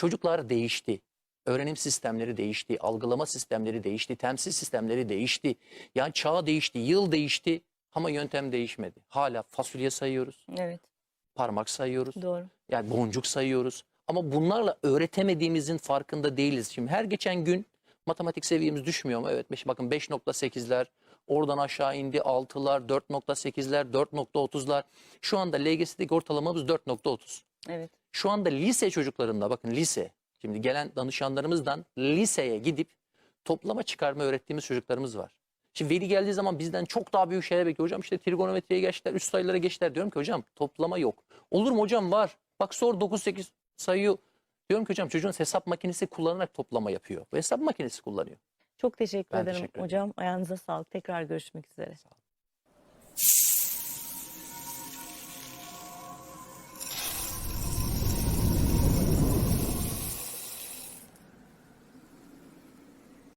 Çocuklar değişti. Öğrenim sistemleri değişti, algılama sistemleri değişti, temsil sistemleri değişti. Yani çağ değişti, yıl değişti ama yöntem değişmedi. Hala fasulye sayıyoruz, Evet, parmak sayıyoruz, doğru. yani boncuk sayıyoruz. Ama bunlarla öğretemediğimizin farkında değiliz. Şimdi her geçen gün matematik seviyemiz düşmüyor mu? Evet bakın 5.8'ler, oradan aşağı indi 6'lar, 4.8'ler, 4.30'lar. Şu anda LGS'deki ortalamamız 4.30. Evet, Şu anda lise çocuklarında bakın lise. Şimdi gelen danışanlarımızdan liseye gidip toplama çıkarma öğrettiğimiz çocuklarımız var. Şimdi veli geldiği zaman bizden çok daha büyük şeyler bekliyor. Hocam işte trigonometriye geçtiler, üst sayılara geçtiler. Diyorum ki hocam toplama yok. Olur mu hocam var. Bak sor 9-8 sayıyor. Diyorum ki hocam çocuğun hesap makinesi kullanarak toplama yapıyor. Bu hesap makinesi kullanıyor. çok teşekkür Ben ederim teşekkür ederim. hocam. Ayağınıza sağlık. Tekrar görüşmek üzere. Sağ olun.